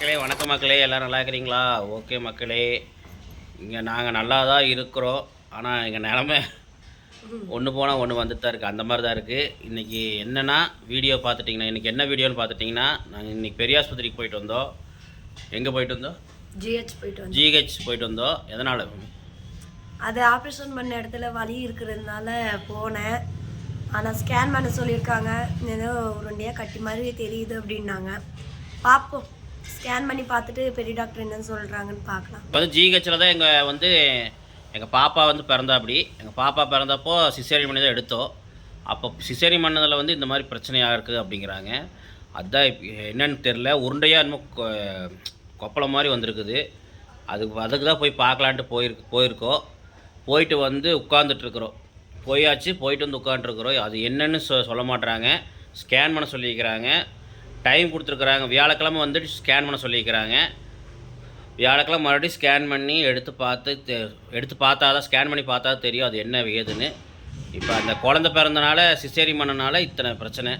மக்களே வணக்கம் மக்களே. எல்லோரும் நல்லா இருக்கிறீங்களா? ஓகே மக்களே. இங்கே நாங்கள் நல்லா தான் இருக்கிறோம். ஆனால் எங்கள் நிலமை ஒன்று போனால் ஒன்று வந்துட்டு தான் இருக்குது அந்த மாதிரி தான் இருக்குது இன்றைக்கி என்னென்னா வீடியோ பார்த்துட்டிங்கன்னா இன்றைக்கி என்ன வீடியோன்னு பார்த்துட்டிங்கன்னா நாங்கள் இன்றைக்கி பெரியாஸ்பத்திரிக்கு போயிட்டு வந்தோம். எங்கே போயிட்டு வந்தோம்? ஜிஹெச் போயிட்டு ஜிஹெச் போயிட்டு வந்தோம். எதனால்? அது ஆப்ரேஷன் பண்ண இடத்துல வலி இருக்கிறதுனால போனேன். ஆனால் ஸ்கேன் பண்ண சொல்லியிருக்காங்க. ஏதோ உருண்டையாக கட்டி மாதிரி தெரியுது அப்படின்னாங்க. பார்ப்போம். ஸ்கேன் பண்ணி பார்த்துட்டு பெரிய டாக்டர் என்னன்னு சொல்கிறாங்கன்னு பார்க்கலாம். இப்போ வந்து ஜிஹெச்சில் தான் எங்கள் வந்து எங்கள் பாப்பா வந்து பிறந்தா அப்படி எங்கள் பாப்பா பிறந்தப்போ சிசேரி பண்ணி தான் எடுத்தோம். அப்போ சிசேரி பண்ணதில் வந்து இந்த மாதிரி பிரச்சனையாக இருக்குது அப்படிங்கிறாங்க. அதுதான் என்னன்னு தெரில உருண்டையாக இன்னும் கொ- கொப்பளம் மாதிரி வந்திருக்குது. அதுக்கு அதுக்கு தான் போய் பார்க்கலான்ட்டு போயிருக்கு போயிருக்கோம். போயிட்டு வந்து உட்காந்துட்ருக்குறோம் போயாச்சு போயிட்டு வந்து உட்காந்துருக்குறோம் அது என்னன்னு சொ சொல்ல மாட்றாங்க. ஸ்கேன் பண்ண சொல்லியிருக்கிறாங்க டைம் கொடுத்துருக்குறாங்க. வியாழக்கிழமை வந்துட்டு ஸ்கேன் பண்ண சொல்லியிருக்கிறாங்க. வியாழக்கிழமை மறுபடியும் ஸ்கேன் பண்ணி எடுத்து பார்த்து தெ- எடுத்து பார்த்தா தான் ஸ்கேன் பண்ணி பார்த்தா தெரியும் அது என்ன ஏதுன்னு. இப்போ அந்த குழந்தை பிறந்தனால சிசேரி பண்ணனால இத்தனை பிரச்சனை.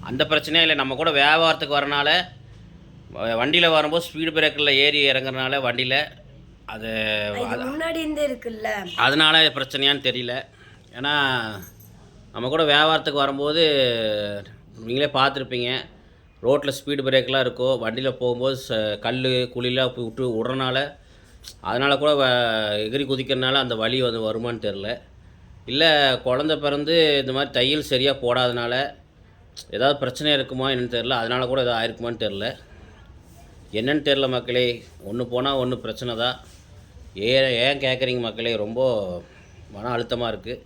அந்த பிரச்சனையே இல்லை. நம்ம கூட வியாபாரத்துக்கு வரனால வண்டியில் வரும்போது ஸ்பீடு பிரேக்கரில் ஏறி இறங்குறனால வண்டியில் அது முன்னாடி இருந்தே இருக்குல்ல. அதனால பிரச்சனையான்னு தெரியல. ஏன்னா நம்ம கூட வியாபாரத்துக்கு வரும்போது நீங்களே பார்த்துருப்பீங்க. ரோட்டில் ஸ்பீடு பிரேக்லாம் இருக்கோ வண்டியில் போகும்போது ச கல் குழிலாம் விட்டு விடுறனால அதனால் கூட வ- எகிறி குதிக்கிறனால அந்த வலி வந்து வருமான்னு தெரில இல்லை குழந்த பிறந்து இந்த மாதிரி தையல் சரியாக போடாதனால ஏதாவது பிரச்சனை இருக்குமா என்னென்னு தெரில அதனால் கூட எதாவது ஆயிருக்குமான்னு தெரில என்னன்னு தெரில மக்களே. ஒன்று போனால் ஒன்று பிரச்சனை தான். ஏன் ஏன் கேட்குறீங்க மக்களே? ரொம்ப மன அழுத்தமாக இருக்குது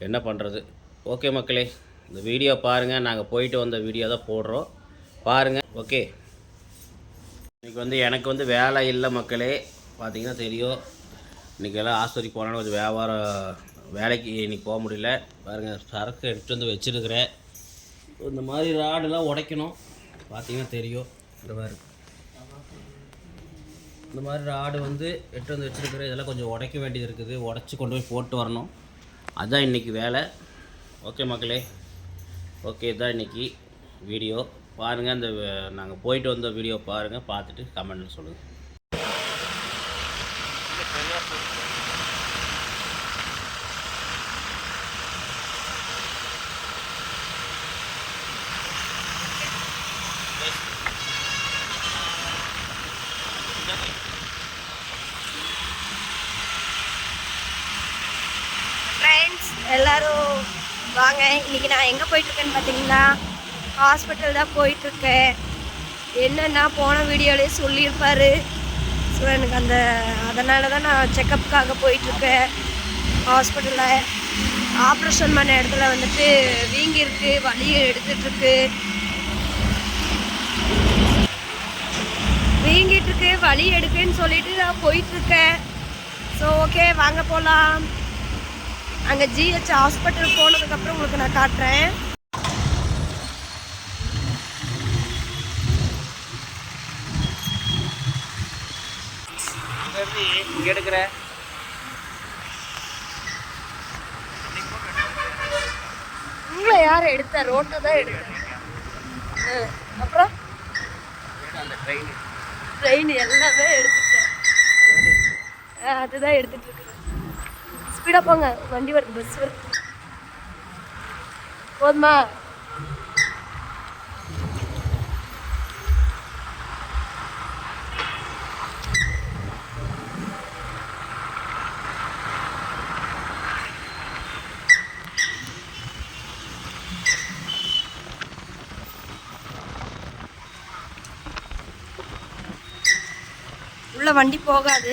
என்ன பண்ணுறது ஓகே மக்களே. இந்த வீடியோ பாருங்கள் நாங்கள் போயிட்டு வந்த வீடியோ தான் போடுறோம். பாருங்கள் ஓகே. இன்றைக்கி வந்து எனக்கு வந்து வேலை இல்லை மக்களே. பார்த்தீங்கன்னா தெரியும். இன்றைக்கி எல்லாம் ஆஸ்பத்திரிக்கு போனாலும் கொஞ்சம் வியாபாரம் வேலைக்கு இன்றைக்கி போக முடியல. பாருங்கள் சரக்கு எடுத்துகிட்டு வந்து வச்சுருக்கிறேன். இந்த மாதிரி ராடுலாம் உடைக்கணும். பார்த்திங்கன்னா தெரியும். இந்த மாதிரி. இந்த மாதிரி ராடு வந்து எட்டு வந்து வச்சுருக்கிற இதெல்லாம் கொஞ்சம் உடைக்க வேண்டியது இருக்குது. உடச்சி கொண்டு போய் போட்டு வரணும். அதுதான் இன்றைக்கி வேலை. ஓகே மக்களே. ஓகே இதான் இன்றைக்கி வீடியோ. பாருங்கள் அந்த நாங்கள் போயிட்டு வந்த வீடியோ பாருங்கள் பார்த்துட்டு கமெண்ட்டில் சொல்லுங்கள் ஃப்ரெண்ட்ஸ் எல்லாரும் வாங்க. இன்னைக்கு நான் எங்கே போயிட்டுருக்கேன்னு பார்த்தீங்கன்னா ஹாஸ்பிட்டல் தான் போயிட்டுருக்கேன். என்னென்னா போன வீடியோலேயே சொல்லியிருப்பார். ஸோ எனக்கு அந்த அதனால தான் நான் செக்கப்புக்காக போயிட்டுருக்கேன். ஹாஸ்பிட்டலில் ஆப்ரேஷன் பண்ண இடத்துல வந்துட்டு வீங்கியிருக்கு வலி எடுத்துட்ருக்கு வீங்கிட்டுருக்கு வலி எடுக்குன்னு சொல்லிட்டு நான் போயிட்டுருக்கேன். ஸோ ஓகே வாங்க போகலாம் அங்கே ஜிஹெச் ஹாஸ்பிட்டல் போனதுக்கப்புறம் உங்களுக்கு நான் காட்டுறேன். இங்கே எடுக்கிற. உங்களை யார் எடுத்த? ரோட்டை தான் எடுத்தேன் அப்புறம்? அந்த ட்ரெயின் ட்ரெயின் எல்லாமே எடுத்துட்டேன். அதுதான் எடுத்துட்டு இருக்கேன். ஸ்பீடாக போங்க. வண்டி வருது பஸ் வருது. போதுமா? உள்ள வண்டி போகாது.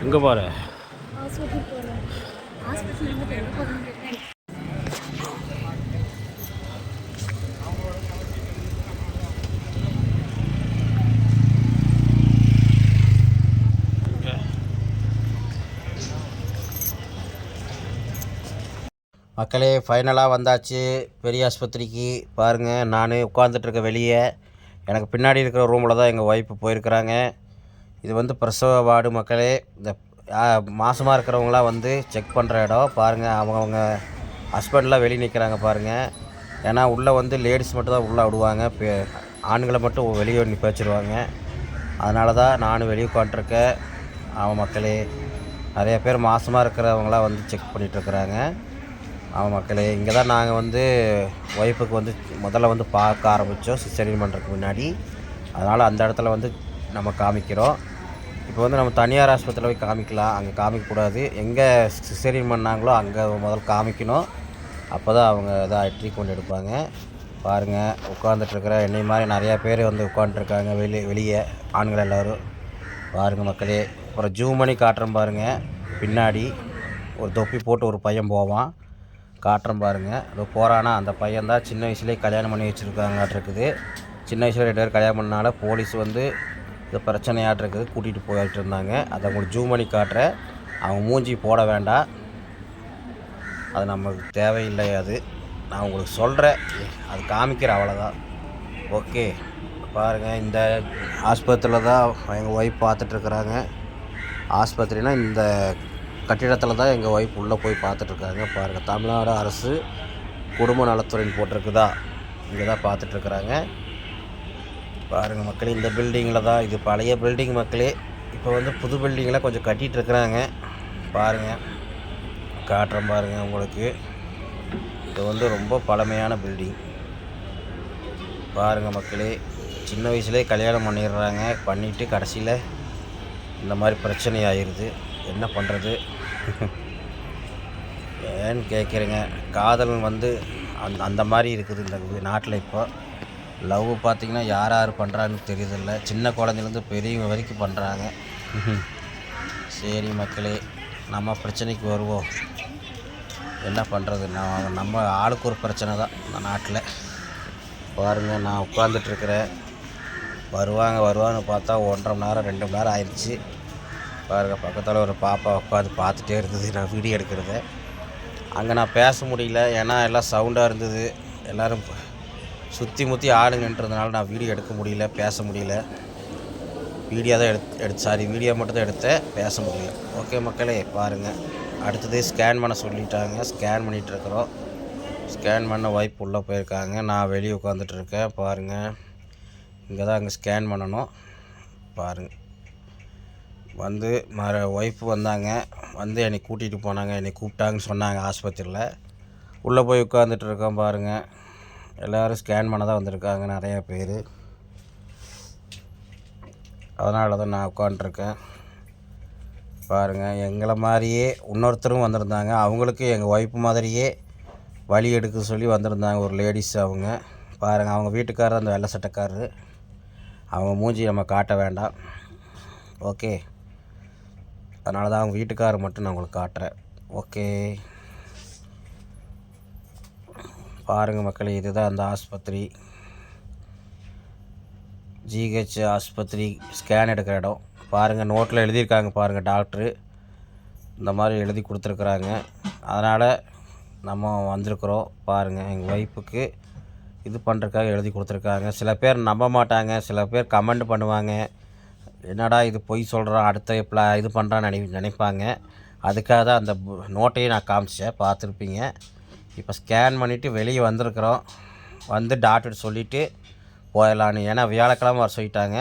எங்கே போகிற ஹாஸ்பிட்டல் போகிறேன் ஹாஸ்பிட்டல் எங்கே எங்கே போகிறேன் மக்களே ஃபைனலாக வந்தாச்சு. பெரிய ஆஸ்பத்திரிக்கு பாருங்கள் நான் உட்காந்துட்ருக்க வெளியே. எனக்கு பின்னாடி இருக்கிற ரூமில் தான் எங்கள் ஒய்ஃபு போயிருக்கிறாங்க. இது வந்து பிரசவ வார்டு மக்களே. இந்த மாதமாக இருக்கிறவங்களாம் வந்து செக் பண்ணுற இடம். பாருங்கள் அவங்கவுங்க ஹஸ்பண்ட்லாம் வெளியே நிற்கிறாங்க பாருங்கள் ஏன்னா உள்ளே வந்து லேடிஸ் மட்டும் தான் உள்ளே விடுவாங்க பெ ஆண்களை மட்டும் வெளியே நிற்க வச்சுருவாங்க அதனால தான் நான் வெளியே உட்காந்துருக்கேன் அவன் மக்களே நிறைய பேர் மாதமாக இருக்கிறவங்களாம் வந்து செக் பண்ணிகிட்ருக்குறாங்க ஆமாம் மக்களே இங்கே தான் நாங்கள் வந்து ஒய்ஃபுக்கு வந்து முதல்ல வந்து பார்க்க ஆரம்பித்தோம் சிஸ்டரின் பண்ணுறதுக்கு முன்னாடி. அதனால் அந்த இடத்துல வந்து நம்ம காமிக்கிறோம். இப்போ வந்து நம்ம தனியார் ஆஸ்பத்திரியில் போய் காமிக்கலாம். அங்கே காமிக்கக்கூடாது. எங்கே சிசரின் பண்ணாங்களோ அங்கே முதல்ல காமிக்கணும். அப்போ தான் அவங்க இதாக ட்ரீட்மெண்ட் எடுப்பாங்க. பாருங்கள் உட்காந்துட்ருக்கிற என்னை மாதிரி நிறையா பேர் வந்து உட்காந்துருக்காங்க வெளியே வெளியே ஆண்கள் எல்லோரும். பாருங்கள் மக்களே அப்புறம் ஜூம் பண்ணி காட்டுறேன் பாருங்கள் பின்னாடி ஒரு தொப்பி போட்டு ஒரு பையன் போவான். காட்டுறேன் பாருங்கள் அது போகிறானா அந்த பையன் தான் சின்ன வயசுலேயே கல்யாணம் பண்ணி வச்சுருக்காங்களாட்டிருக்குது சின்ன வயசில் ரெண்டு பேர் கல்யாணம் பண்ணனால போலீஸ் வந்து இது பிரச்சனையாட்டிருக்குது கூட்டிகிட்டு போயிட்டு இருந்தாங்க. அதை உங்களுக்கு ஜூம் பண்ணி காட்டுறேன். அவங்க மூஞ்சி போட வேண்டாம். அது நமக்கு தேவையில்லை அது. நான் உங்களுக்கு சொல்கிறேன் அது காமிக்கிற அவ்வளோதான் ஓகே. பாருங்கள் இந்த ஆஸ்பத்திரியில் தான் எங்கள் ஒய்ஃப் பார்த்துட்ருக்குறாங்க. ஆஸ்பத்திரினா இந்த கட்டிடத்தில் தான் எங்கள் ஒய்ஃப் உள்ளே போய் பார்த்துட்ருக்காங்க பாருங்கள் தமிழ்நாடு அரசு குடும்ப நலத்துறைன்னு போட்டிருக்குதா? இங்கே தான் பார்த்துட்ருக்குறாங்க பாருங்கள் மக்களே இந்த பில்டிங்கில் தான் இது பழைய பில்டிங் மக்களே. இப்போ வந்து புது பில்டிங்கில் கொஞ்சம் கட்டிகிட்ருக்குறாங்க பாருங்கள் காட்டுறேன் பாருங்கள் உங்களுக்கு. இது வந்து ரொம்ப பழமையான பில்டிங் பாருங்கள் மக்களே சின்ன வயசுலேயே கல்யாணம் பண்ணிடுறாங்க. பண்ணிவிட்டு கடைசியில் இந்த மாதிரி பிரச்சனை ஆயிடுது என்ன பண்ணுறது ஏன்னு கேட்குறேங்க. காதல் வந்து அந் அந்த மாதிரி இருக்குது இந்த நாட்டில் இப்போ. லவ் பார்த்திங்கன்னா யார் யார் பண்ணுறாங்கன்னு தெரியுதில்ல. சின்ன குழந்தைலேருந்து பெரியவங்க வரைக்கும் பண்ணுறாங்க. சரி மக்களே நம்ம பிரச்சனைக்கு வருவோம். என்ன பண்ணுறது? நான் நம்ம ஆளுக்கு ஒரு பிரச்சனை தான் இந்த நாட்டில். பாருங்கள் நான் உட்காந்துட்ருக்கிறேன் வருவாங்க வருவான்னு பார்த்தா ஒன்றரை மணி நேரம் ரெண்டு மணி நேரம் ஆயிடுச்சு. பாருங்கள் பக்கத்தில் ஒரு பாப்பா உட்காந்து பார்த்துட்டே இருந்தது. நான் வீடியோ எடுக்கிறத. அங்கே நான் பேச முடியல. ஏன்னா எல்லாம் சவுண்டாக இருந்தது. எல்லோரும் சுற்றி முற்றி ஆளுங்கன்றதுனால நான் வீடியோ எடுக்க முடியல பேச முடியல. வீடியோ தான் எடுத்து எடுத்து சாரி வீடியோ மட்டும் தான் எடுத்தேன். பேச முடியல. ஓகே மக்களே பாருங்கள் அடுத்தது ஸ்கேன் பண்ண சொல்லிட்டாங்க. ஸ்கேன் பண்ணிகிட்ருக்குறோம் ஸ்கேன் பண்ண வாய்ப்பு உள்ளே போயிருக்காங்க. நான் வெளியே உட்காந்துட்ருக்கேன் பாருங்கள் இங்கே தான் அங்கே ஸ்கேன் பண்ணணும். பாருங்கள் வந்து மற ஒய்ஃப் வந்தாங்க. வந்து என்னை கூட்டிகிட்டு போனாங்க. என்னை கூப்பிட்டாங்கன்னு சொன்னாங்க ஆஸ்பத்திரியில். உள்ளே போய் உட்காந்துட்டு இருக்கோம் பாருங்கள் எல்லோரும் ஸ்கேன் பண்ண தான் வந்திருக்காங்க நிறையா பேர். அதனால தான் நான் உட்காண்ட்ருக்கேன் பாருங்கள் எங்களை மாதிரியே இன்னொருத்தரும் வந்திருந்தாங்க. அவங்களுக்கு எங்கள் ஒய்ஃப் மாதிரியே வழி எடுக்க சொல்லி வந்திருந்தாங்க ஒரு லேடிஸ் அவங்க. பாருங்கள் அவங்க வீட்டுக்காரர் அந்த வெள்ளை சட்டைக்காரரு. அவங்க மூஞ்சி நம்ம காட்ட வேண்டாம். ஓகே அதனால தான் அவங்க வீட்டுக்காரர் மட்டும் நான் உங்களுக்கு காட்டுறேன். ஓகே. பாருங்கள் மக்களே இதுதான் அந்த ஆஸ்பத்திரி. ஜிஹெச் ஆஸ்பத்திரி ஸ்கேன் எடுக்கிற இடம். பாருங்கள் நோட்டில் எழுதியிருக்காங்க பாருங்கள் டாக்டரு. இந்த மாதிரி எழுதி கொடுத்துருக்குறாங்க. அதனால் நம்ம வந்திருக்குறோம். பாருங்கள் எங்கள் ஒய்ஃபுக்கு இது பண்ணுறதுக்காக எழுதி கொடுத்துருக்காங்க. சில பேர் நம்ப மாட்டாங்க சில பேர் கமெண்ட் பண்ணுவாங்க. என்னடா இது பொய் சொல்கிறான் அடுத்த ப்ளா இது பண்ணுறான்னு நினை நினைப்பாங்க. அதுக்காக தான் அந்த நோட்டையும் நான் காமிச்சேன் பார்த்துருப்பீங்க. இப்போ ஸ்கேன் பண்ணிவிட்டு வெளியே வந்திருக்குறோம். வந்து டாக்டர் சொல்லிவிட்டு போயிடலான்னு. ஏன்னா வியாழக்கிழமை வர சொல்லிட்டாங்க.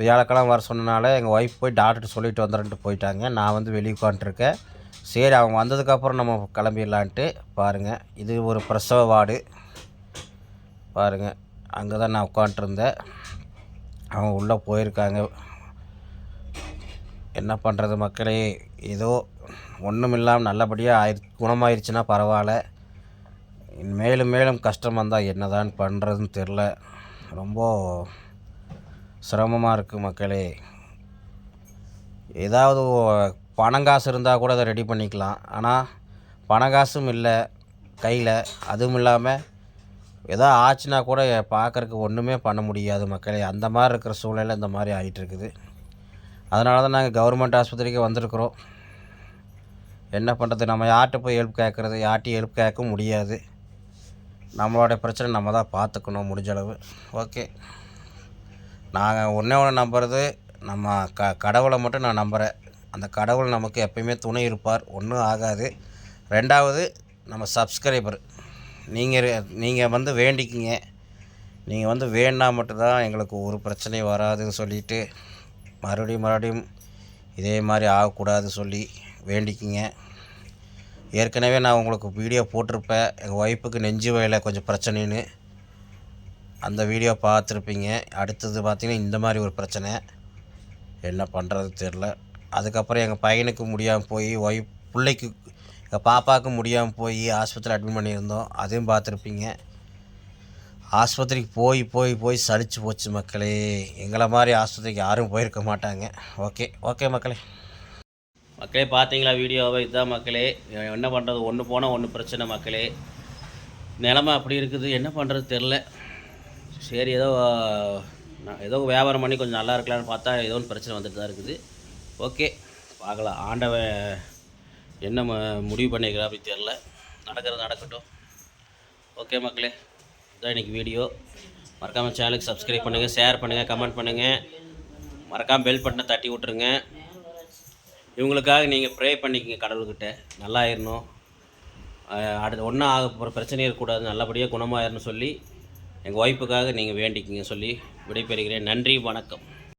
வியாழக்கிழமை வர சொன்னனால எங்கள் ஒய்ஃப் போய் டாக்டர் சொல்லிட்டு வந்துடுன்ட்டு போயிட்டாங்க. நான் வந்து வெளியே உட்காந்துருக்கேன் சரி அவங்க வந்ததுக்கப்புறம் நம்ம கிளம்பிடலான்ட்டு பாருங்கள் இது ஒரு பிரசவ வார்டு. பாருங்கள் அங்கே தான் நான் உட்காந்துருந்தேன் அவங்க உள்ளே போயிருக்காங்க. என்ன பண்ணுறது மக்களே? ஏதோ ஒன்றும் இல்லாமல் நல்லபடியாக ஆயிரு குணமாயிருச்சுன்னா பரவாயில்ல. மேலும் மேலும் கஷ்டம் வந்தால் என்ன தான் பண்ணுறதுன்னு தெரில ரொம்ப சிரமமாக இருக்குது மக்களே. ஏதாவது பணம் காசு இருந்தால் கூட அதை ரெடி பண்ணிக்கலாம். ஆனால் பணம் காசும் இல்லை கையில். அதுவும் இல்லாமல் ஏதோ ஆச்சுன்னா கூட பார்க்குறக்கு ஒன்றுமே பண்ண முடியாது மக்களே. அந்த மாதிரி இருக்கிற சூழ்நிலை இந்த மாதிரி ஆகிட்டுருக்குது அதனால தான் நாங்கள் கவர்மெண்ட் ஆஸ்பத்திரிக்கு வந்திருக்குறோம். என்ன பண்ணுறது நம்ம யார்கிட்ட போய் ஹெல்ப் கேட்குறது? யார்ட்டையும் ஹெல்ப் கேட்க முடியாது. நம்மளோட பிரச்சனை நம்ம தான் பார்த்துக்கணும் முடிஞ்ச அளவு. ஓகே நாங்கள் ஒன்றே ஒன்று நம்புறது நம்ம க கடவுளை மட்டும் நான் நம்புகிறேன் அந்த கடவுள் நமக்கு எப்பயுமே துணை இருப்பார். ஒன்றும் ஆகாது. ரெண்டாவது நம்ம சப்ஸ்கிரைபர் நீங்கள் நீங்கள் வந்து வேண்டிக்கிங்க. நீங்கள் வந்து வேணா மட்டும்தான் எங்களுக்கு ஒரு பிரச்சனையும் வராதுன்னு சொல்லிட்டு மறுபடியும் மறுபடியும் இதே மாதிரி ஆகக்கூடாது சொல்லி வேண்டிக்கிங்க. ஏற்கனவே நான் உங்களுக்கு வீடியோ போட்டிருப்பேன். எங்கள் ஒய்ஃபுக்கு நெஞ்சு வயலில் கொஞ்சம் பிரச்சனைன்னு. அந்த வீடியோ பார்த்துருப்பீங்க. அடுத்தது பார்த்திங்கன்னா இந்த மாதிரி ஒரு பிரச்சனை. என்ன பண்ணுறது தெரில அதுக்கப்புறம் எங்கள் பையனுக்கு முடியாமல் போய் ஒய்ஃப் பிள்ளைக்கு எங்கள் பாப்பாவுக்கு முடியாமல் போய் ஆஸ்பத்திரி அட்மிட் பண்ணியிருந்தோம். அதையும் பார்த்துருப்பீங்க. ஆஸ்பத்திரிக்கு போய் போய் போய் சலிச்சு போச்சு மக்களே. எங்களை மாதிரி ஆஸ்பத்திரிக்கு யாரும் போயிருக்க மாட்டாங்க. ஓகே ஓகே மக்களே. மக்களே பார்த்தீங்களா வீடியோவை? இதுதான் மக்களே. என்ன பண்ணுறது ஒன்று போனால் ஒன்று பிரச்சனை மக்களே. நிலமை அப்படி இருக்குது. என்ன பண்ணுறது தெரில சரி ஏதோ நான் ஏதோ வியாபாரம் பண்ணி கொஞ்சம் நல்லா இருக்கலாம்னு பார்த்தா ஏதோ ஒன்று பிரச்சனை வந்துட்டு தான் இருக்குது. ஓகே பார்க்கலாம். ஆண்டவன் என்ன ம- முடிவு பண்ணிக்கிறா அப்படி தெரில நடக்கிறது நடக்கட்டும். ஓகே மக்களே இதான் இன்றைக்கி வீடியோ. மறக்காமல் சேனலுக்கு சப்ஸ்கிரைப் பண்ணுங்கள் ஷேர் பண்ணுங்கள் கமெண்ட் பண்ணுங்கள் மறக்காமல் பெல் பட்டனை தட்டி விட்ருங்க இவங்களுக்காக நீங்கள் ப்ரே பண்ணிக்கங்க கடவுள்கிட்ட. நல்லாயிரணும் அஹ் அடுத்து ஒன்றும் ஆக போகிற பிரச்சனை இருக்கக்கூடாது. நல்லபடியாக குணமாயிரணும் சொல்லி எங்கள் ஒய்ஃபுக்காக நீங்கள் வேண்டிக்கிங்க சொல்லி விடைபெறுகிறேன். நன்றி வணக்கம்.